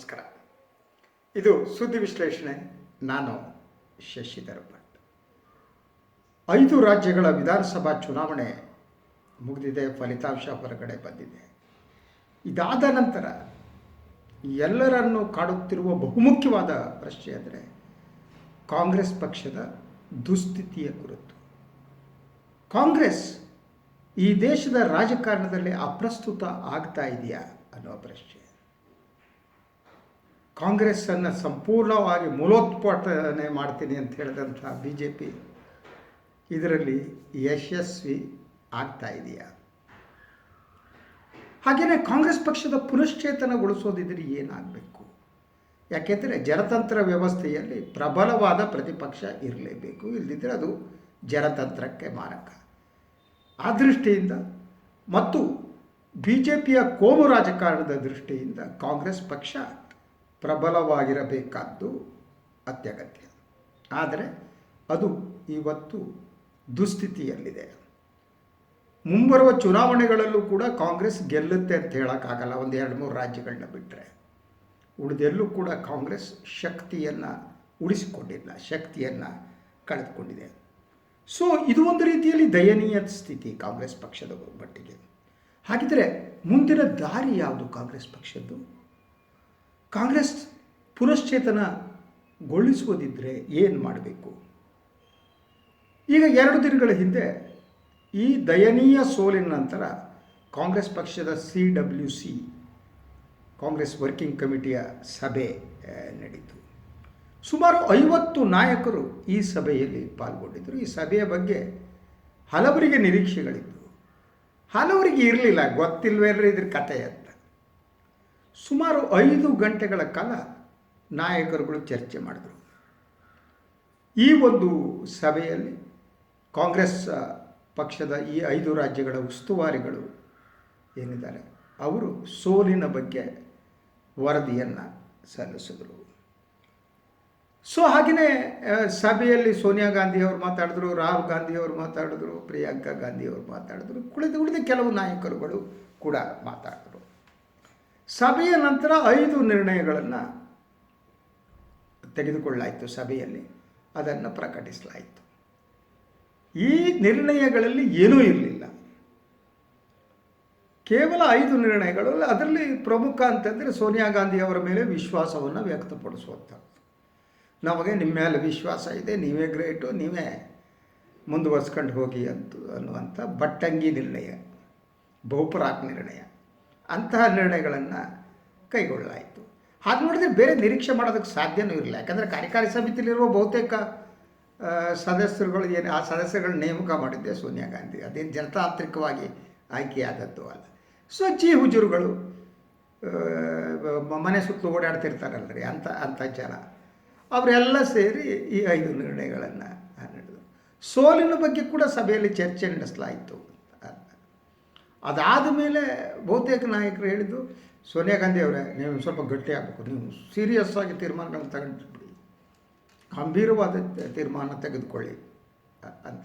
ನಮಸ್ಕಾರ. ಇದು ಸುದ್ದಿ ವಿಶ್ಲೇಷಣೆ. ನಾನು ಶಶಿಧರ ಭಟ್ ಐದು ರಾಜ್ಯಗಳ ವಿಧಾನಸಭಾ ಚುನಾವಣೆ ಮುಗಿದಿದೆ, ಫಲಿತಾಂಶ ಹೊರಗಡೆ ಬಂದಿದೆ. ಇದಾದ ನಂತರ ಎಲ್ಲರನ್ನು ಕಾಡುತ್ತಿರುವ ಬಹುಮುಖ್ಯವಾದ ಪ್ರಶ್ನೆ ಅಂದರೆ ಕಾಂಗ್ರೆಸ್ ಪಕ್ಷದ ದುಸ್ಥಿತಿಯ ಕುರಿತು. ಕಾಂಗ್ರೆಸ್ ಈ ದೇಶದ ರಾಜಕಾರಣದಲ್ಲಿ ಅಪ್ರಸ್ತುತ ಆಗ್ತಾ ಇದೆಯಾ ಅನ್ನೋ ಪ್ರಶ್ನೆ. ಕಾಂಗ್ರೆಸ್ಸನ್ನು ಸಂಪೂರ್ಣವಾಗಿ ಮೂಲೋತ್ಪಾಟನೆ ಮಾಡ್ತೀನಿ ಅಂತ ಹೇಳಿದಂಥ ಬಿ ಜೆ ಪಿ ಇದರಲ್ಲಿ ಯಶಸ್ವಿ ಆಗ್ತಾ ಇದೆಯಾ? ಹಾಗೆಯೇ ಕಾಂಗ್ರೆಸ್ ಪಕ್ಷದ ಪುನಶ್ಚೇತನಗೊಳಿಸೋದಿದ್ರೆ ಏನಾಗಬೇಕು? ಯಾಕೆಂದರೆ ಜನತಂತ್ರ ವ್ಯವಸ್ಥೆಯಲ್ಲಿ ಪ್ರಬಲವಾದ ಪ್ರತಿಪಕ್ಷ ಇರಲೇಬೇಕು. ಇಲ್ಲದಿದ್ದರೆ ಅದು ಜನತಂತ್ರಕ್ಕೆ ಮಾರಕ. ಆ ದೃಷ್ಟಿಯಿಂದ ಮತ್ತು ಬಿ ಜೆ ಪಿಯ ಕೋಮು ರಾಜಕಾರಣದ ದೃಷ್ಟಿಯಿಂದ ಕಾಂಗ್ರೆಸ್ ಪಕ್ಷ ಪ್ರಬಲವಾಗಿರಬೇಕಾದ್ದು ಅತ್ಯಗತ್ಯ. ಆದರೆ ಅದು ಇವತ್ತು ದುಸ್ಥಿತಿಯಲ್ಲಿದೆ. ಮುಂಬರುವ ಚುನಾವಣೆಗಳಲ್ಲೂ ಕೂಡ ಕಾಂಗ್ರೆಸ್ ಗೆಲ್ಲುತ್ತೆ ಅಂತ ಹೇಳೋಕ್ಕಾಗಲ್ಲ ಒಂದು ಎರಡು ಮೂರು ರಾಜ್ಯಗಳನ್ನ ಬಿಟ್ಟರೆ ಉಳಿದೆಲ್ಲೂ ಕೂಡ ಕಾಂಗ್ರೆಸ್ ಶಕ್ತಿಯನ್ನು ಉಳಿಸಿಕೊಂಡಿಲ್ಲ, ಶಕ್ತಿಯನ್ನು ಕಳೆದುಕೊಂಡಿದೆ. ಸೊ ಇದು ಒಂದು ರೀತಿಯಲ್ಲಿ ದಯನೀಯ ಸ್ಥಿತಿ ಕಾಂಗ್ರೆಸ್ ಪಕ್ಷದ ಮಟ್ಟಿಗೆ ಹಾಗಿದ್ದರೆ ಮುಂದಿನ ದಾರಿ ಯಾವುದು ಕಾಂಗ್ರೆಸ್ ಪಕ್ಷದ್ದು? ಕಾಂಗ್ರೆಸ್ ಪುನಶ್ಚೇತನಗೊಳಿಸುವುದಿದ್ದರೆ ಏನು ಮಾಡಬೇಕು? ಈಗ ಎರಡು ದಿನಗಳ ಹಿಂದೆ ಈ ದಯನೀಯ ಸೋಲಿನ ನಂತರ ಕಾಂಗ್ರೆಸ್ ಪಕ್ಷದ C W C, Congress working ಕಮಿಟಿಯ ಸಭೆ ನಡೀತು. ಸುಮಾರು ಐವತ್ತು ನಾಯಕರು ಈ ಸಭೆಯಲ್ಲಿ ಪಾಲ್ಗೊಂಡಿದ್ದರು. ಈ ಸಭೆಯ ಬಗ್ಗೆ ಹಲವರಿಗೆ ನಿರೀಕ್ಷೆಗಳಿದ್ದವು ಹಲವರಿಗೆ ಇರಲಿಲ್ಲ, ಗೊತ್ತಿಲ್ವೇನ್ರಿ ಇದ್ರ ಕಥೆ ಅಂತ. ಸುಮಾರು ಐದು ಗಂಟೆಗಳ ಕಾಲ ನಾಯಕರುಗಳು ಚರ್ಚೆ ಮಾಡಿದರು. ಈ ಒಂದು ಸಭೆಯಲ್ಲಿ ಕಾಂಗ್ರೆಸ್ ಪಕ್ಷದ ಈ ಐದು ರಾಜ್ಯಗಳ ಉಸ್ತುವಾರಿಗಳು ಏನಿದ್ದಾರೆ, ಅವರು ಸೋಲಿನ ಬಗ್ಗೆ ವರದಿಯನ್ನು ಸಲ್ಲಿಸಿದರು. ಸೊ ಹಾಗೆಯೇ ಸಭೆಯಲ್ಲಿ ಸೋನಿಯಾ ಗಾಂಧಿ ಅವರು ಮಾತಾಡಿದ್ರು, ರಾಹುಲ್ ಗಾಂಧಿ ಅವರು ಮಾತಾಡಿದ್ರು, ಪ್ರಿಯಾಂಕಾ ಗಾಂಧಿ ಅವರು ಮಾತಾಡಿದ್ರು, ಕುಳಿತು ಉಳಿದ ಕೆಲವು ನಾಯಕರುಗಳು ಕೂಡ ಮಾತಾಡಿದ್ರು. ಸಭೆಯ ನಂತರ ಐದು ನಿರ್ಣಯಗಳನ್ನು ತೆಗೆದುಕೊಳ್ಳಾಯಿತು ಸಭೆಯಲ್ಲಿ. ಅದನ್ನು ಪ್ರಕಟಿಸಲಾಯಿತು. ಈ ನಿರ್ಣಯಗಳಲ್ಲಿ ಏನೂ ಇರಲಿಲ್ಲ. ಕೇವಲ ಐದು ನಿರ್ಣಯಗಳು, ಅದರಲ್ಲಿ ಪ್ರಮುಖ ಅಂತಂದರೆ ಸೋನಿಯಾ ಗಾಂಧಿ ಅವರ ಮೇಲೆ ವಿಶ್ವಾಸವನ್ನು ವ್ಯಕ್ತಪಡಿಸುವಂಥದ್ದು. ನಮಗೆ ನಿಮ್ಮ ಮೇಲೆ ವಿಶ್ವಾಸ ಇದೆ, ನೀವೇ ಗ್ರೇಟು, ನೀವೇ ಮುಂದುವರ್ಸ್ಕೊಂಡು ಹೋಗಿ ಅಂತ ಅನ್ನುವಂಥ ಬಟ್ಟಂಗಿ ನಿರ್ಣಯ, ಬಹುಪರಾಕ್ ನಿರ್ಣಯ. ಅಂತಹ ನಿರ್ಣಯಗಳನ್ನು ಕೈಗೊಳ್ಳಲಾಯಿತು. ಹಾಗೆ ನೋಡಿದರೆ ಬೇರೆ ನಿರೀಕ್ಷೆ ಮಾಡೋದಕ್ಕೆ ಸಾಧ್ಯವೂ ಇರಲಿಲ್ಲ ಯಾಕಂದರೆ ಕಾರ್ಯಕಾರಿ ಸಮಿತಿಯಲ್ಲಿರುವ ಬಹುತೇಕ ಸದಸ್ಯರುಗಳು ಏನು, ಆ ಸದಸ್ಯರುಗಳ ನೇಮಕ ಮಾಡಿದ್ದೆ ಸೋನಿಯಾ ಗಾಂಧಿ. ಅದೇನು ಜನತಾಂತ್ರಿಕವಾಗಿ ಆಯ್ಕೆಯಾದದ್ದು ಅಲ್ಲ. ಸೊ ಜಿ ಹುಜುರುಗಳು ಮನೆ ಸುತ್ತಲು ಓಡಾಡ್ತಿರ್ತಾರಲ್ರಿ ಅಂಥ ಅಂಥ ಜನ. ಅವರೆಲ್ಲ ಸೇರಿ ಈ ಐದು ನಿರ್ಣಯಗಳನ್ನು ನೀಡಿದರು ಸೋಲಿನ ಬಗ್ಗೆ ಕೂಡ ಸಭೆಯಲ್ಲಿ ಚರ್ಚೆ ನಡೆಸಲಾಯಿತು. ಅದಾದ ಮೇಲೆ ಬಹುತೇಕ ನಾಯಕರು ಹೇಳಿದ್ದು, ಸೋನಿಯಾ ಗಾಂಧಿ ಅವರೇ, ನೀವು ಸ್ವಲ್ಪ ಗಟ್ಟಿ ಆಗಬೇಕು, ನೀವು ಸೀರಿಯಸ್ ಆಗಿ ತೀರ್ಮಾನಗಳನ್ನು ತಗೊಂಡ್ಬಿಡಿ ಗಂಭೀರವಾದ ತೀರ್ಮಾನ ತೆಗೆದುಕೊಳ್ಳಿ ಅಂತ.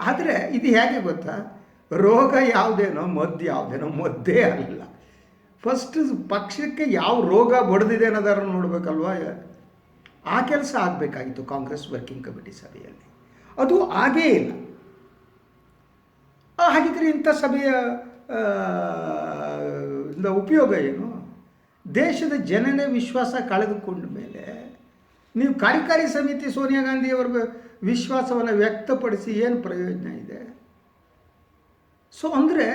ಆದರೆ ಇದು ಹೇಗೆ ಗೊತ್ತಾ? ರೋಗ ಯಾವುದೇನೋ, ಮದ್ದು ಯಾವುದೇನೋ, ಮದ್ದೇ ಅಲ್ಲ. ಫಸ್ಟ್ ಪಕ್ಷಕ್ಕೆ ಯಾವ ರೋಗ ಬಡ್ದಿದೆ ಅನ್ನೋದಾರು ನೋಡಬೇಕಲ್ವ? ಆ ಕೆಲಸ ಆಗಬೇಕಾಗಿತ್ತು ಕಾಂಗ್ರೆಸ್ ವರ್ಕಿಂಗ್ ಕಮಿಟಿ ಸಭೆಯಲ್ಲಿ. ಅದು ಆಗೇ ಇಲ್ಲ. ಹಾಗಿದ್ರೆ ಇಂಥ ಸಭೆಯ ಉಪಯೋಗ ಏನು? ದೇಶದ ಜನನೇ ವಿಶ್ವಾಸ ಕಳೆದುಕೊಂಡ ಮೇಲೆ ನೀವು ಕಾರ್ಯಕಾರಿ ಸಮಿತಿ ಸೋನಿಯಾ ಗಾಂಧಿಯವರ ವಿಶ್ವಾಸವನ್ನು ವ್ಯಕ್ತಪಡಿಸಿ ಏನು ಪ್ರಯೋಜನ ಇದೆ? ಸೊ ಅಂದರೆ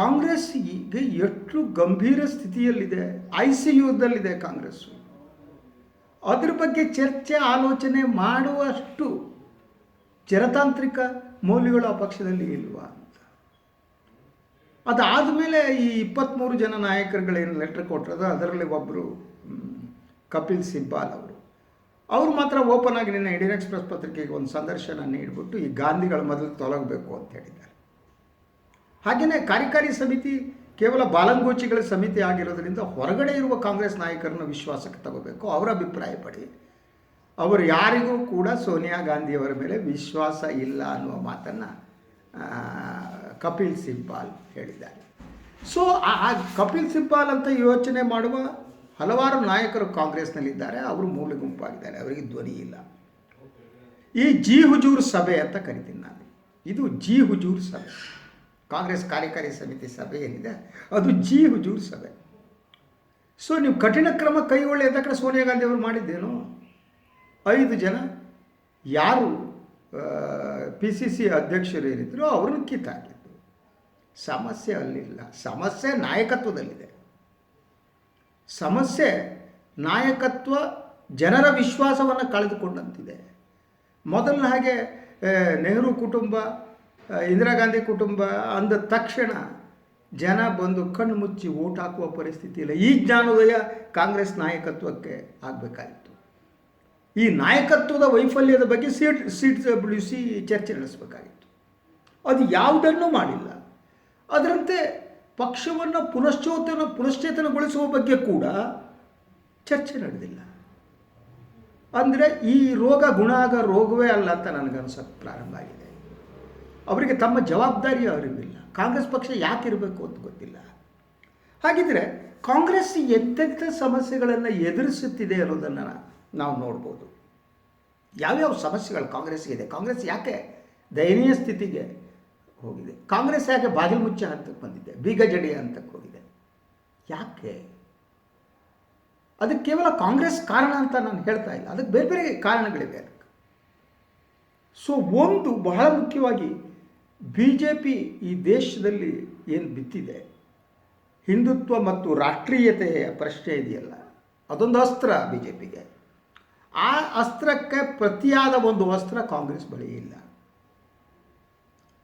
ಕಾಂಗ್ರೆಸ್ ಈಗ ಎಷ್ಟು ಗಂಭೀರ ಸ್ಥಿತಿಯಲ್ಲಿದೆ ಐ ಸಿ ಯುದಲ್ಲಿದೆ ಕಾಂಗ್ರೆಸ್ಸು. ಅದ್ರ ಬಗ್ಗೆ ಚರ್ಚೆ, ಆಲೋಚನೆ ಮಾಡುವಷ್ಟು ಜನತಾಂತ್ರಿಕ ಮೌಲ್ಯಗಳು ಆ ಪಕ್ಷದಲ್ಲಿ ಇಲ್ವಾ? ಅಂತ ಅದಾದ ಮೇಲೆ ಈ ಇಪ್ಪತ್ತ್ಮೂರು ಜನ ನಾಯಕರುಗಳೇನು ಲೆಟ್ರ್ ಕೊಟ್ಟಿರೋದು ಅದರಲ್ಲಿ ಒಬ್ಬರು ಕಪಿಲ್ ಸಿಬ್ಬಾಲ್ ಅವರು. ಅವರು ಮಾತ್ರ ಓಪನ್ ಆಗಿ ನಿನ್ನೆ ಇಂಡಿಯನ್ ಎಕ್ಸ್ಪ್ರೆಸ್ ಪತ್ರಿಕೆಗೆ ಒಂದು ಸಂದರ್ಶನ ನೀಡಿಬಿಟ್ಟು ಈ ಗಾಂಧಿಗಳ ಮೊದಲು ತೊಲಗಬೇಕು ಅಂತ ಹೇಳಿದ್ದಾರೆ. ಹಾಗೆಯೇ ಕಾರ್ಯಕಾರಿ ಸಮಿತಿ ಕೇವಲ ಬಾಲಂಗೋಚಿಗಳ ಸಮಿತಿ ಆಗಿರೋದ್ರಿಂದ ಹೊರಗಡೆ ಇರುವ ಕಾಂಗ್ರೆಸ್ ನಾಯಕರನ್ನು ವಿಶ್ವಾಸಕ್ಕೆ ತಗೋಬೇಕು, ಅವರ ಅಭಿಪ್ರಾಯ ಪಡಿ. ಅವರು ಯಾರಿಗೂ ಕೂಡ ಸೋನಿಯಾ ಗಾಂಧಿಯವರ ಮೇಲೆ ವಿಶ್ವಾಸ ಇಲ್ಲ ಅನ್ನುವ ಮಾತನ್ನು ಕಪಿಲ್ ಸಿಂಪಾಲ್ ಹೇಳಿದ್ದಾರೆ. ಸೊ ಆ ಕಪಿಲ್ ಸಿಬ್ಬಾಲ್ ಅಂತ ಯೋಚನೆ ಮಾಡುವ ಹಲವಾರು ನಾಯಕರು ಕಾಂಗ್ರೆಸ್ನಲ್ಲಿದ್ದಾರೆ. ಅವರು ಮೂಲ ಗುಂಪಾಗಿದ್ದಾರೆ. ಅವರಿಗೆ ಧ್ವನಿ ಇಲ್ಲ. ಈ ಜಿ ಹುಜೂರ್ ಸಭೆ ಅಂತ ಕರಿತೀನಿ ನಾನು. ಇದು ಜಿ ಹುಜೂರ್ ಸಭೆ. ಕಾಂಗ್ರೆಸ್ ಕಾರ್ಯಕಾರಿ ಸಮಿತಿ ಸಭೆ ಏನಿದೆ? ಅದು ಜಿ ಹುಜೂರ್ ಸಭೆ. ಸೊ ನೀವು ಕಠಿಣ ಕ್ರಮ ಕೈಗೊಳ್ಳಿ ಅಂತ ಕಡೆ ಸೋನಿಯಾ ಗಾಂಧಿ ಅವರು ಮಾಡಿದ್ದೇನು? ಐದು ಜನ ಯಾರು ಪಿ ಸಿ ಸಿ ಅಧ್ಯಕ್ಷರು ಏನಿದ್ರು ಅವ್ರನ್ನ ಕಿತ್ತಾಕಿದ್ದು ಸಮಸ್ಯೆ ಅಲ್ಲಿಲ್ಲ. ಸಮಸ್ಯೆ ನಾಯಕತ್ವದಲ್ಲಿದೆ. ಸಮಸ್ಯೆ ನಾಯಕತ್ವ ಜನರ ವಿಶ್ವಾಸವನ್ನು ಕಳೆದುಕೊಂಡಂತಿದೆ. ಮೊದಲ ಹಾಗೆ ನೆಹರು ಕುಟುಂಬ ಇಂದಿರಾ ಗಾಂಧಿ ಕುಟುಂಬ ಅಂದ ತಕ್ಷಣ ಜನ ಬಂದು ಕಣ್ಣು ಮುಚ್ಚಿ ಓಟ್ ಹಾಕುವ ಪರಿಸ್ಥಿತಿ ಇಲ್ಲ. ಈ ಜ್ಞಾನೋದಯ ಕಾಂಗ್ರೆಸ್ ನಾಯಕತ್ವಕ್ಕೆ ಆಗಬೇಕಾಗಿತ್ತು ಈ ನಾಯಕತ್ವದ ವೈಫಲ್ಯದ ಬಗ್ಗೆ ಸೀಟ್ ಸೀಟ್ ಬಿಡಿಸಿ ಚರ್ಚೆ ನಡೆಸಬೇಕಾಗಿತ್ತು. ಅದು ಯಾವುದನ್ನೂ ಮಾಡಿಲ್ಲ. ಅದರಂತೆ ಪಕ್ಷವನ್ನು ಪುನಶ್ಚೇತನ, ಪುನಶ್ಚೇತನಗೊಳಿಸುವ ಬಗ್ಗೆ ಕೂಡ ಚರ್ಚೆ ನಡೆದಿಲ್ಲ. ಅಂದರೆ ಈ ರೋಗ ಗುಣ ಆಗ ರೋಗವೇ ಅಲ್ಲ ಅಂತ ನನಗನ್ಸೋಕ್ಕೆ ಪ್ರಾರಂಭ ಆಗಿದೆ. ಅವರಿಗೆ ತಮ್ಮ ಜವಾಬ್ದಾರಿ ಅವರಿಗಿಲ್ಲ. ಕಾಂಗ್ರೆಸ್ ಪಕ್ಷ ಯಾಕೆ ಇರಬೇಕು ಅಂತ ಗೊತ್ತಿಲ್ಲ. ಹಾಗಿದ್ರೆ ಕಾಂಗ್ರೆಸ್ ಎಂತೆಂಥ ಸಮಸ್ಯೆಗಳನ್ನು ಎದುರಿಸುತ್ತಿದೆ ಅನ್ನೋದನ್ನು ನಾವು ನೋಡ್ಬೋದು. ಯಾವ್ಯಾವ ಸಮಸ್ಯೆಗಳು ಕಾಂಗ್ರೆಸ್ಗೆ ಇದೆ? ಕಾಂಗ್ರೆಸ್ ಯಾಕೆ ದಯನೀಯ ಸ್ಥಿತಿಗೆ ಹೋಗಿದೆ? ಕಾಂಗ್ರೆಸ್ ಯಾಕೆ ಬಾಗಿಲು ಮುಚ್ಚ ಹಂತಕ್ಕೆ ಬಂದಿದೆ? ಬೀಗ ಜಡಿಯ ಹಂತಕ್ಕೆ ಹೋಗಿದೆ. ಯಾಕೆ? ಅದಕ್ಕೆ ಕೇವಲ ಕಾಂಗ್ರೆಸ್ ಕಾರಣ ಅಂತ ನಾನು ಹೇಳ್ತಾ ಇಲ್ಲ. ಅದಕ್ಕೆ ಬೇರೆ ಬೇರೆ ಕಾರಣಗಳಿವೆ. ಅದಕ್ಕೆ ಸೊ, ಒಂದು ಬಹಳ ಮುಖ್ಯವಾಗಿ ಬಿ ಜೆ ಪಿ ಈ ದೇಶದಲ್ಲಿ ಏನು ಬಿತ್ತಿದೆ? ಹಿಂದುತ್ವ ಮತ್ತು ರಾಷ್ಟ್ರೀಯತೆಯ ಪ್ರಶ್ನೆ ಇದೆಯಲ್ಲ. ಅದೊಂದು ಅಸ್ತ್ರ ಬಿ ಜೆ ಪಿಗೆ ಆ ಅಸ್ತ್ರಕ್ಕೆ ಪ್ರತಿಯಾದ ಒಂದು ಅಸ್ತ್ರ ಕಾಂಗ್ರೆಸ್ ಬಳಿ ಇಲ್ಲ.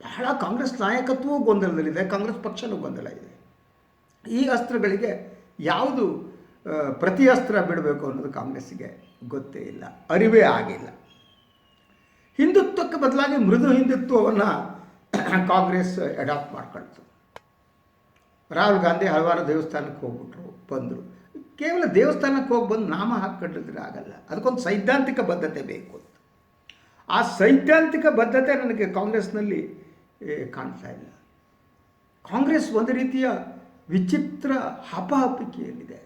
ಬಹಳ ಕಾಂಗ್ರೆಸ್ ನಾಯಕತ್ವವೂ ಗೊಂದಲದಲ್ಲಿದೆ, ಕಾಂಗ್ರೆಸ್ ಪಕ್ಷನೂ ಗೊಂದಲ ಇದೆ ಈ ಅಸ್ತ್ರಗಳಿಗೆ ಯಾವುದು ಪ್ರತಿ ಅಸ್ತ್ರ ಬಿಡಬೇಕು ಅನ್ನೋದು ಕಾಂಗ್ರೆಸ್ಸಿಗೆ ಗೊತ್ತೇ ಇಲ್ಲ, ಅರಿವೇ ಆಗಿಲ್ಲ. ಹಿಂದುತ್ವಕ್ಕೆ ಬದಲಾಗಿ ಮೃದು ಹಿಂದುತ್ವವನ್ನು ಕಾಂಗ್ರೆಸ್ ಅಡಾಪ್ಟ್ ಮಾಡ್ಕೊಳ್ತು. ರಾಹುಲ್ ಗಾಂಧಿ ಹಲವಾರು ದೇವಸ್ಥಾನಕ್ಕೆ ಹೋಗ್ಬಿಟ್ರು, ಬಂದರು. ಕೇವಲ ದೇವಸ್ಥಾನಕ್ಕೆ ಹೋಗಿ ಬಂದು ನಾಮ ಹಾಕ್ಕೊಂಡಿದ್ರೆ ಆಗಲ್ಲ. ಅದಕ್ಕೊಂದು ಸೈದ್ಧಾಂತಿಕ ಬದ್ಧತೆ ಬೇಕು ಅಂತ. ಆ ಸೈದ್ಧಾಂತಿಕ ಬದ್ಧತೆ ನನಗೆ ಕಾಂಗ್ರೆಸ್ನಲ್ಲಿ ಕಾಣ್ತಾ ಇಲ್ಲ. ಕಾಂಗ್ರೆಸ್ ಒಂದು ರೀತಿಯ ವಿಚಿತ್ರ ಹಪಹಪಿಕೆಯಲ್ಲಿದೆ.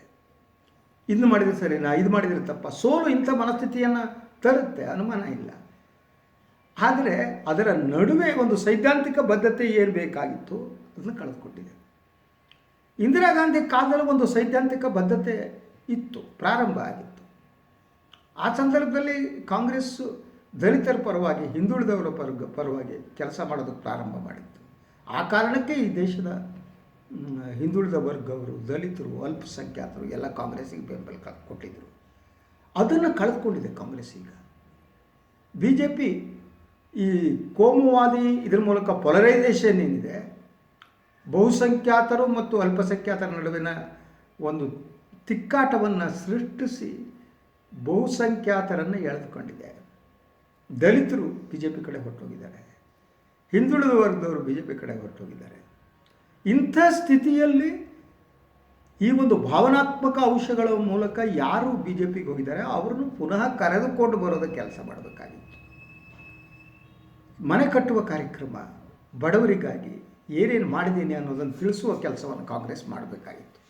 ಇದು ಮಾಡಿದ್ರೆ ಸರಿನಾ? ಇದು ಮಾಡಿದರೆ ತಪ್ಪ? ಸೋಲು ಇಂಥ ಮನಸ್ಥಿತಿಯನ್ನು ತರುತ್ತೆ, ಅನುಮಾನ ಇಲ್ಲ. ಆದರೆ ಅದರ ನಡುವೆ ಒಂದು ಸೈದ್ಧಾಂತಿಕ ಬದ್ಧತೆ ಏನು ಬೇಕಾಗಿತ್ತು, ಅದನ್ನು ಕಳೆದುಕೊಟ್ಟಿದೆ ಇಂದಿರಾ ಗಾಂಧಿ ಕಾಲದಲ್ಲಿ ಒಂದು ಸೈದ್ಧಾಂತಿಕ ಬದ್ಧತೆ ಇತ್ತು, ಪ್ರಾರಂಭ ಆಗಿತ್ತು. ಆ ಸಂದರ್ಭದಲ್ಲಿ ಕಾಂಗ್ರೆಸ್ ದಲಿತರ ಪರವಾಗಿ, ಹಿಂದುಳಿದವರ ಪರ ಪರವಾಗಿ ಕೆಲಸ ಮಾಡೋದಕ್ಕೆ ಪ್ರಾರಂಭ ಮಾಡಿತ್ತು. ಆ ಕಾರಣಕ್ಕೆ ಈ ದೇಶದ ಹಿಂದುಳಿದ ವರ್ಗವರು, ದಲಿತರು, ಅಲ್ಪಸಂಖ್ಯಾತರು ಎಲ್ಲ ಕಾಂಗ್ರೆಸ್ಸಿಗೆ ಬೆಂಬಲ ಕೊಟ್ಟಿದ್ದರು ಅದನ್ನು ಕಳೆದುಕೊಂಡಿದೆ ಕಾಂಗ್ರೆಸ್ ಈಗ. ಬಿ ಜೆ ಪಿ ಈ ಕೋಮುವಾದಿ ಇದ್ರ ಮೂಲಕ ಪೊಲರೈಸೇಷನ್ ಏನಿದೆ ಬಹುಸಂಖ್ಯಾತರು ಮತ್ತು ಅಲ್ಪಸಂಖ್ಯಾತರ ನಡುವಿನ ಒಂದು ತಿಕ್ಕಾಟವನ್ನು ಸೃಷ್ಟಿಸಿ ಬಹುಸಂಖ್ಯಾತರನ್ನು ಎಳೆದುಕೊಂಡಿದೆ. ದಲಿತರು ಬಿ ಜೆ ಪಿ ಕಡೆ ಹೊರಟೋಗಿದ್ದಾರೆ. ಹಿಂದುಳಿದ ವರ್ಗದವರು ಬಿ ಜೆ ಪಿ ಕಡೆ ಹೊರಟೋಗಿದ್ದಾರೆ. ಇಂಥ ಸ್ಥಿತಿಯಲ್ಲಿ ಈ ಒಂದು ಭಾವನಾತ್ಮಕ ಅಂಶಗಳ ಮೂಲಕ ಯಾರು ಬಿ ಜೆ ಪಿಗೆ ಹೋಗಿದ್ದಾರೆ ಅವರನ್ನು ಪುನಃ ಕರೆದುಕೊಂಡು ಬರೋದ ಕೆಲಸ ಮಾಡಬೇಕಾಗಿತ್ತು. ಮನೆ ಕಟ್ಟುವ ಕಾರ್ಯಕ್ರಮ ಬಡವರಿಗಾಗಿ ಏನೇನು ಮಾಡಿದ್ದೀನಿ ಅನ್ನೋದನ್ನು ತಿಳಿಸುವ ಕೆಲಸವನ್ನು ಕಾಂಗ್ರೆಸ್ ಮಾಡಬೇಕಾಗಿತ್ತು.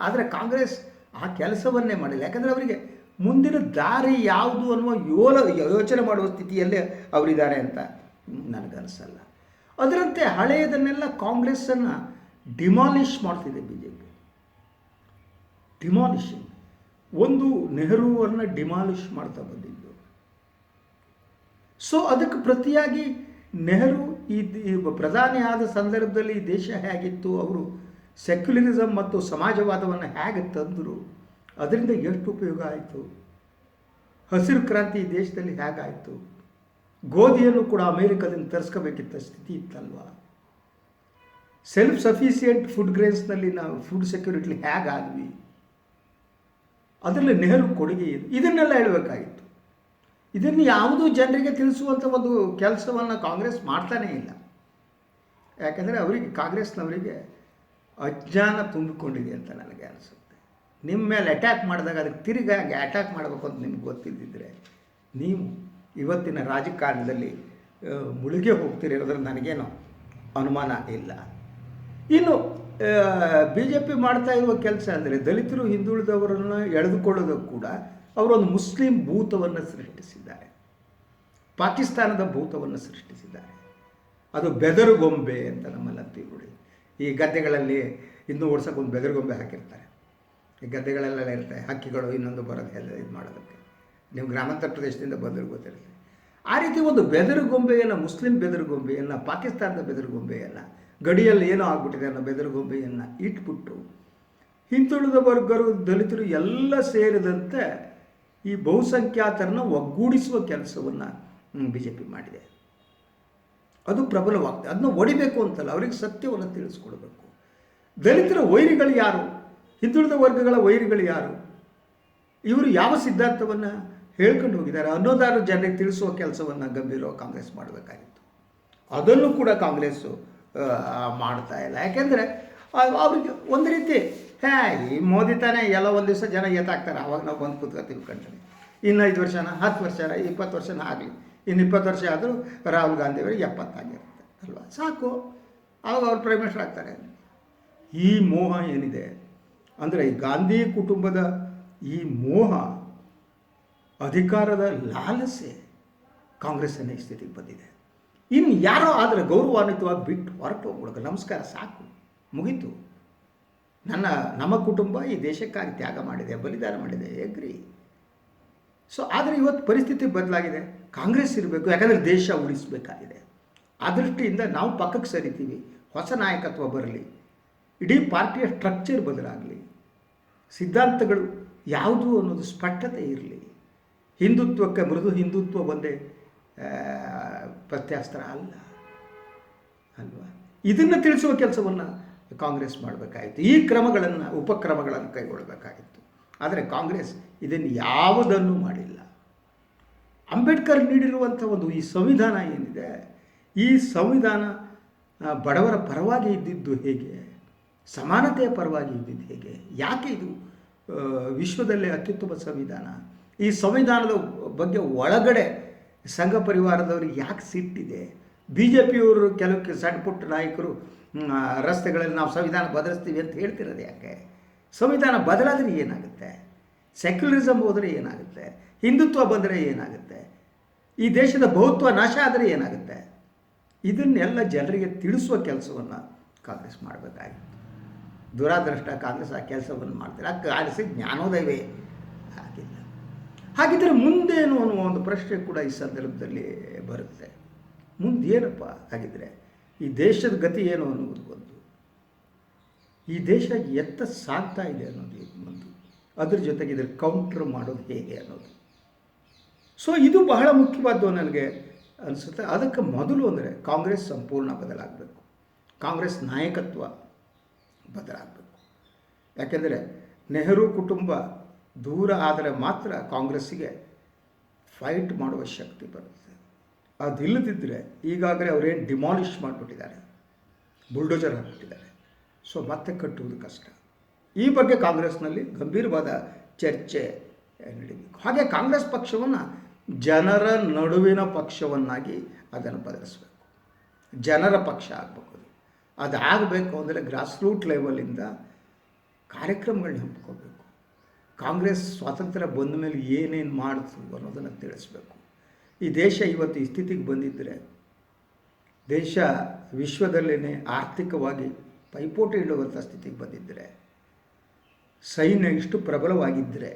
ಆದರೆ ಕಾಂಗ್ರೆಸ್ ಆ ಕೆಲಸವನ್ನೇ ಮಾಡಿಲ್ಲ. ಯಾಕಂದರೆ ಅವರಿಗೆ ಮುಂದಿನ ದಾರಿ ಯಾವುದು ಅನ್ನುವ ಯೋಲ, ಯೋಚನೆ ಮಾಡುವ ಸ್ಥಿತಿಯಲ್ಲೇ ಅವರಿದ್ದಾರೆ ಅಂತ ನನಗನ್ನಿಸಲ್ಲ ಅದರಂತೆ ಹಳೆಯದನ್ನೆಲ್ಲ ಕಾಂಗ್ರೆಸ್ಸನ್ನು ಡಿಮಾಲಿಷ್ ಮಾಡ್ತಿದೆ ಬಿ ಜೆ ಪಿ ಡಿಮಾಲಿಷಿಂಗ್. ಒಂದು ನೆಹರುವನ್ನು ಡಿಮಾಲಿಷ್ ಮಾಡ್ತಾ ಬಂದಿದ್ದು. ಸೊ ಅದಕ್ಕೆ ಪ್ರತಿಯಾಗಿ ನೆಹರು ಈ ಪ್ರಧಾನಿ ಆದ ಸಂದರ್ಭದಲ್ಲಿ ಈ ದೇಶ ಹೇಗಿತ್ತು, ಅವರು ಸೆಕ್ಯುಲರಿಸಮ್ ಮತ್ತು ಸಮಾಜವಾದವನ್ನು ಹೇಗೆ ತಂದರು, ಅದರಿಂದ ಎಷ್ಟು ಉಪಯೋಗ ಆಯಿತು? ಹಸಿರು ಕ್ರಾಂತಿ ಈ ದೇಶದಲ್ಲಿ ಹೇಗಾಯಿತು ಗೋಧಿಯನ್ನು ಕೂಡ ಅಮೇರಿಕದಿಂದ ತರಿಸ್ಕೋಬೇಕಿತ್ತ ಸ್ಥಿತಿ ಇತ್ತಲ್ವ? ಸೆಲ್ಫ್ ಸಫಿಸಿಯೆಂಟ್ ಫುಡ್ ಗ್ರೇನ್ಸ್ನಲ್ಲಿ ನಾವು ಫುಡ್ ಸೆಕ್ಯೂರಿಟಿ ಹೇಗಾದ್ವಿ ಅದರಲ್ಲಿ ನೆಹರು ಕೊಡುಗೆ ಇದೆ ಇದನ್ನೆಲ್ಲ ಹೇಳಬೇಕಾಗಿತ್ತು. ಇದನ್ನು ಯಾವುದೂ ಜನರಿಗೆ ತಿಳಿಸುವಂಥ ಒಂದು ಕೆಲಸವನ್ನು ಕಾಂಗ್ರೆಸ್ ಮಾಡ್ತಾನೇ ಇಲ್ಲ. ಯಾಕಂದರೆ ಅವರಿಗೆ, ಕಾಂಗ್ರೆಸ್ನವರಿಗೆ ಅಜ್ಞಾನ ತುಂಬಿಕೊಂಡಿದೆ ಅಂತ ನನಗೆ ಅನಿಸುತ್ತೆ. ನಿಮ್ಮ ಮೇಲೆ ಅಟ್ಯಾಕ್ ಮಾಡಿದಾಗ ಅದಕ್ಕೆ ತಿರುಗಾಗಿ ಅಟ್ಯಾಕ್ ಮಾಡಬೇಕು ಅಂತ ನಿಮ್ಗೆ ಗೊತ್ತಿದ್ದಿದ್ರೆ ನೀವು ಇವತ್ತಿನ ರಾಜಕಾರಣದಲ್ಲಿ ಮುಳುಗೆ ಅನ್ನೋದ್ರೆ ನನಗೇನು ಅನುಮಾನ ಇಲ್ಲ. ಇನ್ನು ಬಿ ಜೆ ಪಿ ಮಾಡ್ತಾ ಇರುವ ಕೆಲಸ ಅಂದರೆ ದಲಿತರು ಹಿಂದುಳಿದವರನ್ನು ಎಳೆದುಕೊಳ್ಳೋದು ಕೂಡ ಅವರೊಂದು ಮುಸ್ಲಿಂ ಭೂತವನ್ನು ಸೃಷ್ಟಿಸಿದ್ದಾರೆ. ಪಾಕಿಸ್ತಾನದ ಭೂತವನ್ನು ಸೃಷ್ಟಿಸಿದ್ದಾರೆ. ಅದು ಬೆದರುಗೊಂಬೆ ಅಂತ ನಮ್ಮಲ್ಲಿ ಅಂತೀವಿ ಈ ಗದ್ದೆಗಳಲ್ಲಿ ಇನ್ನೂ ಓಡಿಸೋಕೆ ಒಂದು ಬೆದರುಗೊಂಬೆ ಹಾಕಿರ್ತಾರೆ. ಈ ಗದ್ದೆಗಳಲ್ಲೆಲ್ಲ ಇರ್ತವೆ ಹಕ್ಕಿಗಳು ಇನ್ನೊಂದು ಬರೋದು ಎಲ್ಲ ಇದು ಮಾಡೋದಕ್ಕೆ. ನೀವು ಗ್ರಾಮಾಂತರ ಪ್ರದೇಶದಿಂದ ಬಂದರೂ ಗೊತ್ತಿರುತ್ತೆ. ಆ ರೀತಿ ಒಂದು ಬೆದರುಗೊಂಬೆಯನ್ನು, ಮುಸ್ಲಿಂ ಬೆದರುಗೊಂಬೆಯನ್ನು, ಪಾಕಿಸ್ತಾನದ ಬೆದರುಗೊಂಬೆಯನ್ನು, ಗಡಿಯಲ್ಲಿ ಏನೋ ಆಗ್ಬಿಟ್ಟಿದೆ ಅನ್ನೋ ಬೆದರುಗೊಂಬೆಯನ್ನು ಇಟ್ಬಿಟ್ಟು ಹಿಂದುಳಿದ ವರ್ಗರು, ದಲಿತರು ಎಲ್ಲ ಸೇರಿದಂತೆ ಈ ಬಹುಸಂಖ್ಯಾತರನ್ನು ಒಗ್ಗೂಡಿಸುವ ಕೆಲಸವನ್ನು ಬಿ ಜೆ ಪಿ ಮಾಡಿದೆ. ಅದು ಪ್ರಬಲವಾಗ್ತದೆ ಅದನ್ನ ಒಡಿಬೇಕು ಅಂತಲ್ಲ, ಅವರಿಗೆ ಸತ್ಯವನ್ನು ತಿಳಿಸ್ಕೊಡ್ಬೇಕು. ದಲಿತರ ವೈರಿಗಳು ಯಾರು? ಹಿಂದುಳಿದ ವರ್ಗಗಳ ವೈರಿಗಳು ಯಾರು? ಇವರು ಯಾವ ಸಿದ್ಧಾಂತವನ್ನು ಹೇಳ್ಕೊಂಡು ಹೋಗಿದ್ದಾರೆ? ಅನ್ನೋದಾರು ಜನರಿಗೆ ತಿಳಿಸುವ ಕೆಲಸವನ್ನು ಗಂಭೀರವಾಗಿ ಕಾಂಗ್ರೆಸ್ ಮಾಡಬೇಕಾಗಿತ್ತು. ಅದನ್ನು ಕೂಡ ಕಾಂಗ್ರೆಸ್ಸು ಮಾಡ್ತಾ ಇಲ್ಲ. ಯಾಕೆಂದರೆ ಅವರಿಗೆ ಒಂದು ರೀತಿ ಹೇ ಮೋದಿ ತಾನೇ ಎಲ್ಲ ಒಂದು ದಿವಸ ಜನ ಎತ್ತಾಗ್ತಾರೆ ಆವಾಗ ನಾವು ಬಂದು ಕೂತ್ಕೊತೀವಿ ಕಂಡ್ರೆ ಇನ್ನು ಐದು ವರ್ಷನ, ಹತ್ತು ವರ್ಷನ, ಇಪ್ಪತ್ತು ವರ್ಷನ ಆಗಲಿ. ಇನ್ನು ಇಪ್ಪತ್ತು ವರ್ಷ ಆದರೂ ರಾಹುಲ್ ಗಾಂಧಿ ಅವರಿಗೆ ಎಪ್ಪತ್ತಾಗಿರುತ್ತೆ, ಅಲ್ವಾ? ಸಾಕು. ಆವಾಗ ಅವ್ರು ಪ್ರೈಮ್ ಮಿನಿಸ್ಟರ್ ಆಗ್ತಾರೆ. ಈ ಮೋಹ ಏನಿದೆ? ಅಂದರೆ ಈ ಗಾಂಧಿ ಕುಟುಂಬದ ಈ ಮೋಹ ಅಧಿಕಾರದ ಲಾಲಸೆ ಕಾಂಗ್ರೆಸ್ಸನ್ನ ಈ ಸ್ಥಿತಿಗೆ ಬಂದಿದೆ. ಇನ್ನು ಯಾರೋ ಆದರೆ ಗೌರವಾನ್ವಿತವಾಗಿ ಬಿಟ್ಟು ಹೊರಟು ಹೋಗ್ಬಿಡೋದು ನಮಸ್ಕಾರ, ಸಾಕು. ಮುಗೀತು. ನನ್ನ, ನಮ್ಮ ಕುಟುಂಬ ಈ ದೇಶಕ್ಕಾಗಿ ತ್ಯಾಗ ಮಾಡಿದೆ, ಬಲಿದಾನ ಮಾಡಿದೆ ಎಗ್ರಿ ಸೊ ಆದರೆ ಇವತ್ತು ಪರಿಸ್ಥಿತಿ ಬದಲಾಗಿದೆ. ಕಾಂಗ್ರೆಸ್ ಇರಬೇಕು, ಯಾಕಂದರೆ ದೇಶ ಉಳಿಸಬೇಕಾಗಿದೆ. ಆ ದೃಷ್ಟಿಯಿಂದ ನಾವು ಪಕ್ಕಕ್ಕೆ ಸರಿತೀವಿ, ಹೊಸ ನಾಯಕತ್ವ ಬರಲಿ, ಇಡೀ ಪಾರ್ಟಿಯ ಸ್ಟ್ರಕ್ಚರ್ ಬದಲಾಗಲಿ, ಸಿದ್ಧಾಂತಗಳು ಯಾವುದು ಅನ್ನೋದು ಸ್ಪಷ್ಟತೆ ಇರಲಿ. ಹಿಂದುತ್ವಕ್ಕೆ ಮೃದು ಹಿಂದುತ್ವ ಒಂದೇ ಪ್ರತ್ಯಾಸ್ತ್ರ ಅಲ್ಲ. ಅಲ್ವಾ? ಇದನ್ನು ತಿಳಿಸುವ ಕೆಲಸವನ್ನು ಕಾಂಗ್ರೆಸ್ ಮಾಡಬೇಕಾಗಿತ್ತು ಈ ಕ್ರಮಗಳನ್ನು, ಉಪಕ್ರಮಗಳನ್ನು ಕೈಗೊಳ್ಳಬೇಕಾಗಿತ್ತು ಆದರೆ ಕಾಂಗ್ರೆಸ್ ಇದನ್ನು ಯಾವುದನ್ನು ಮಾಡಿಲ್ಲ. ಅಂಬೇಡ್ಕರ್ ನೀಡಿರುವಂಥ ಒಂದು ಈ ಸಂವಿಧಾನ ಏನಿದೆ, ಈ ಸಂವಿಧಾನ ಬಡವರ ಪರವಾಗಿ ಇದ್ದಿದ್ದು ಹೇಗೆ, ಸಮಾನತೆಯ ಪರವಾಗಿ ಇದ್ದಿದ್ದು ಹೇಗೆ, ಯಾಕೆ ಇದು ವಿಶ್ವದಲ್ಲೇ ಅತ್ಯುತ್ತಮ ಸಂವಿಧಾನ? ಈ ಸಂವಿಧಾನದ ಬಗ್ಗೆ ಒಳಗಡೆ ಸಂಘ ಪರಿವಾರದವರಿಗೆ ಯಾಕೆ ಸಿಟ್ಟಿದೆ? ಬಿ ಜೆ ಪಿಯವರು ಕೆಲವು ಸಣ್ಣ ಪುಟ್ಟ ನಾಯಕರು ರಸ್ತೆಗಳಲ್ಲಿ ನಾವು ಸಂವಿಧಾನ ಬದಲಿಸ್ತೀವಿ ಅಂತ ಹೇಳ್ತಿರೋದು ಯಾಕೆ? ಸಂವಿಧಾನ ಬದಲಾದರೆ ಏನಾಗುತ್ತೆ? ಸೆಕ್ಯುಲರಿಸಮ್ ಹೋದರೆ ಏನಾಗುತ್ತೆ? ಹಿಂದುತ್ವ ಬಂದರೆ ಏನಾಗುತ್ತೆ? ಈ ದೇಶದ ಬಹುತ್ವ ನಾಶ ಆದರೆ ಏನಾಗುತ್ತೆ? ಇದನ್ನೆಲ್ಲ ಜನರಿಗೆ ತಿಳಿಸುವ ಕೆಲಸವನ್ನು ಕಾಂಗ್ರೆಸ್ ಮಾಡಬೇಕಾಗಿತ್ತು. ದುರಾದೃಷ್ಟ ಕಾಂಗ್ರೆಸ್ ಆ ಕೆಲಸವನ್ನು ಮಾಡ್ತಾರೆ. ಆ ಕಾಲಿಸಿ ಜ್ಞಾನೋದಯವೇ ಆಗಿಲ್ಲ. ಹಾಗಿದ್ದರೆ ಮುಂದೇನು ಅನ್ನುವ ಒಂದು ಪ್ರಶ್ನೆ ಕೂಡ ಈ ಸಂದರ್ಭದಲ್ಲಿ ಬರುತ್ತೆ. ಮುಂದೇನಪ್ಪ ಹಾಗಿದ್ರೆ ಈ ದೇಶದ ಗತಿ ಏನು ಅನ್ನುವುದು ಒಂದು ಈ ದೇಶ ಎತ್ತ ಸಾಗ್ತಾ ಇದೆ ಅನ್ನೋದು ಒಂದು ಅದ್ರ ಜೊತೆಗೆ ಇದ್ರ ಕೌಂಟ್ರ್ ಮಾಡೋದು ಹೇಗೆ ಅನ್ನೋದು. ಸೊ ಇದು ಬಹಳ ಮುಖ್ಯವಾದ್ದು ನನಗೆ ಅನಿಸುತ್ತೆ. ಅದಕ್ಕೆ ಮೊದಲು ಅಂದರೆ ಕಾಂಗ್ರೆಸ್ ಸಂಪೂರ್ಣ ಬದಲಾಗಬೇಕು. ಕಾಂಗ್ರೆಸ್ ನಾಯಕತ್ವ ಬದಲಾಗಬೇಕು. ಯಾಕೆಂದರೆ ನೆಹರು ಕುಟುಂಬ ದೂರ ಆದರೆ ಮಾತ್ರ ಕಾಂಗ್ರೆಸ್ಸಿಗೆ ಫೈಟ್ ಮಾಡುವ ಶಕ್ತಿ ಬರುತ್ತೆ. ಅದಿಲ್ಲದಿದ್ದರೆ ಈಗಾಗಲೇ ಅವರೇನು ಡಿಮಾಲಿಷ್ ಮಾಡಿಬಿಟ್ಟಿದ್ದಾರೆ ಬುಲ್ಡೋಜರ್ ಹಾಕಿಬಿಟ್ಟಿದ್ದಾರೆ. ಸೊ ಮತ್ತೆ ಕಟ್ಟುವುದು ಕಷ್ಟ. ಈ ಬಗ್ಗೆ ಕಾಂಗ್ರೆಸ್ನಲ್ಲಿ ಗಂಭೀರವಾದ ಚರ್ಚೆ ನಡೀಬೇಕು. ಹಾಗೆ ಕಾಂಗ್ರೆಸ್ ಪಕ್ಷವನ್ನು ಜನರ ನಡುವಿನ ಪಕ್ಷವನ್ನಾಗಿ ಅದನ್ನು ಬದಲಿಸಬೇಕು. ಜನರ ಪಕ್ಷ ಆಗಬೇಕು ಅದು. ಅದಾಗಬೇಕು ಅಂದರೆ ಗ್ರಾಸ್ ರೂಟ್ ಲೆವೆಲಿಂದ ಕಾರ್ಯಕ್ರಮಗಳನ್ನ ಹಮ್ಮಿಕೋಬೇಕು ಕಾಂಗ್ರೆಸ್ ಸ್ವಾತಂತ್ರ್ಯ ಬಂದ ಮೇಲೆ ಏನೇನು ಮಾಡಿತು ಅನ್ನೋದನ್ನು ತಿಳಿಸ್ಬೇಕು. ಈ ದೇಶ ಇವತ್ತು ಈ ಸ್ಥಿತಿಗೆ ಬಂದಿದ್ದರೆ ದೇಶ ವಿಶ್ವದಲ್ಲೇ ಆರ್ಥಿಕವಾಗಿ ಪೈಪೋಟಿ ಇಡುವಂಥ ಸ್ಥಿತಿಗೆ ಬಂದಿದ್ದರೆ ಸೈನ್ಯ ಇಷ್ಟು ಪ್ರಬಲವಾಗಿದ್ದರೆ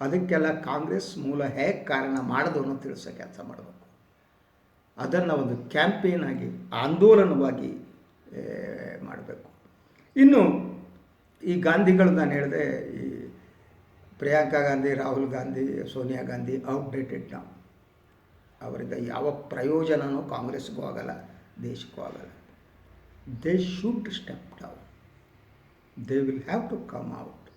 ಅದಕ್ಕೆಲ್ಲ ಕಾಂಗ್ರೆಸ್ ಮೂಲ ಹೇಗೆ ಕಾರಣ ಮಾಡೋದು ಅನ್ನೋ ತಿಳಿಸೋ ಕೆಲಸ ಮಾಡಬೇಕು. ಅದನ್ನು ಒಂದು ಕ್ಯಾಂಪೇನ್ ಆಗಿ ಆಂದೋಲನವಾಗಿ ಮಾಡಬೇಕು. ಇನ್ನು ಈ ಗಾಂಧಿಗಳು ನಾನು ಹೇಳಿದೆ, ಈ ಪ್ರಿಯಾಂಕಾ ಗಾಂಧಿ, ರಾಹುಲ್ ಗಾಂಧಿ, ಸೋನಿಯಾ ಗಾಂಧಿ, ಔಟ್ಡೇಟೆಡ್ ನಾವು. ಅವರಿಂದ ಯಾವ ಪ್ರಯೋಜನವೂ ಕಾಂಗ್ರೆಸ್ಗೂ ಆಗಲ್ಲ, ದೇಶಕ್ಕೂ ಆಗಲ್ಲ. They should step down they will have to come out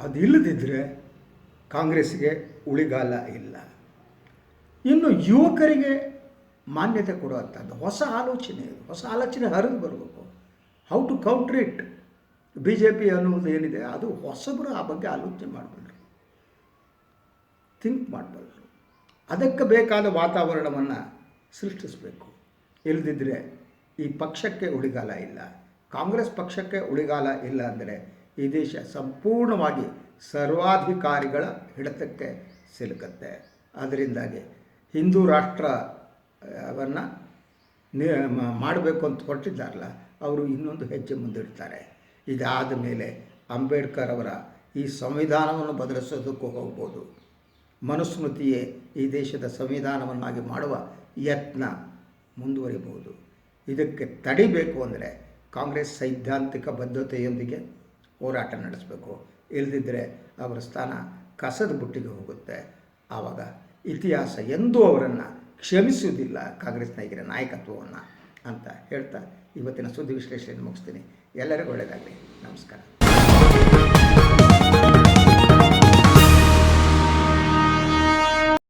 ಅದಿಲ್ಲದಿದ್ದರೆ ಕಾಂಗ್ರೆಸ್ಗೆ ಉಳಿಗಾಲ ಇಲ್ಲ. ಇನ್ನು ಯುವಕರಿಗೆ ಮಾನ್ಯತೆ ಕೊಡುವಂಥದ್ದು ಹೊಸ ಆಲೋಚನೆ. ಹೊಸ ಆಲೋಚನೆ ಹರಿದು ಬರಬೇಕು. How to counter it B J P ಅನ್ನೋದು ಏನಿದೆ, ಅದು ಹೊಸಬರು ಆ ಬಗ್ಗೆ ಆಲೋಚನೆ ಮಾಡಬಲ್ಲರು ಥಿಂಕ್ ಮಾಡಬಲ್ಲರು ಅದಕ್ಕೆ ಬೇಕಾದ ವಾತಾವರಣವನ್ನು ಸೃಷ್ಟಿಸಬೇಕು. ಇಲ್ಲದಿದ್ದರೆ ಈ ಪಕ್ಷಕ್ಕೆ ಉಳಿಗಾಲ ಇಲ್ಲ. ಕಾಂಗ್ರೆಸ್ ಪಕ್ಷಕ್ಕೆ ಉಳಿಗಾಲ ಇಲ್ಲ ಅಂದರೆ ಈ ದೇಶ ಸಂಪೂರ್ಣವಾಗಿ ಸರ್ವಾಧಿಕಾರಿಗಳ ಹಿಡಿತಕ್ಕೆ ಸಿಲುಕತ್ತೆ. ಅದರಿಂದಾಗಿ ಹಿಂದೂ ರಾಷ್ಟ್ರವನ್ನು ಮಾಡಬೇಕು ಅಂತ ಹೊರಟಿದ್ದಾರಲ್ಲ, ಅವರು ಇನ್ನೊಂದು ಹೆಜ್ಜೆ ಮುಂದಿಡ್ತಾರೆ. ಇದಾದ ಮೇಲೆ ಅಂಬೇಡ್ಕರ್ ಅವರ ಈ ಸಂವಿಧಾನವನ್ನು ಬದಲಿಸೋದಕ್ಕೂ ಹೋಗ್ಬೋದು. ಮನುಸ್ಮೃತಿಯೇ ಈ ದೇಶದ ಸಂವಿಧಾನವನ್ನಾಗಿ ಮಾಡುವ ಯತ್ನ ಮುಂದುವರಿಬಹುದು. ಇದಕ್ಕೆ ತಡಿಬೇಕು ಅಂದರೆ ಕಾಂಗ್ರೆಸ್ ಸೈದ್ಧಾಂತಿಕ ಬದ್ಧತೆಯೊಂದಿಗೆ ಹೋರಾಟ ನಡೆಸಬೇಕು. ಇಲ್ಲದಿದ್ದರೆ ಅವರ ಸ್ಥಾನ ಕಸದ ಬುಟ್ಟಿಗೆ ಹೋಗುತ್ತೆ. ಆವಾಗ ಇತಿಹಾಸ ಎಂದೂ ಅವರನ್ನು ಕ್ಷಮಿಸುವುದಿಲ್ಲ ಕಾಂಗ್ರೆಸ್ ನಾಯಕರ ನಾಯಕತ್ವವನ್ನು ಅಂತ ಹೇಳ್ತಾ ಇವತ್ತಿನ ಸುದ್ದಿ ವಿಶ್ಲೇಷಣೆ ಮುಗಿಸ್ತೀನಿ. ಎಲ್ಲರಿಗೂ ಒಳ್ಳೆಯದಾಗಲಿ. ನಮಸ್ಕಾರ.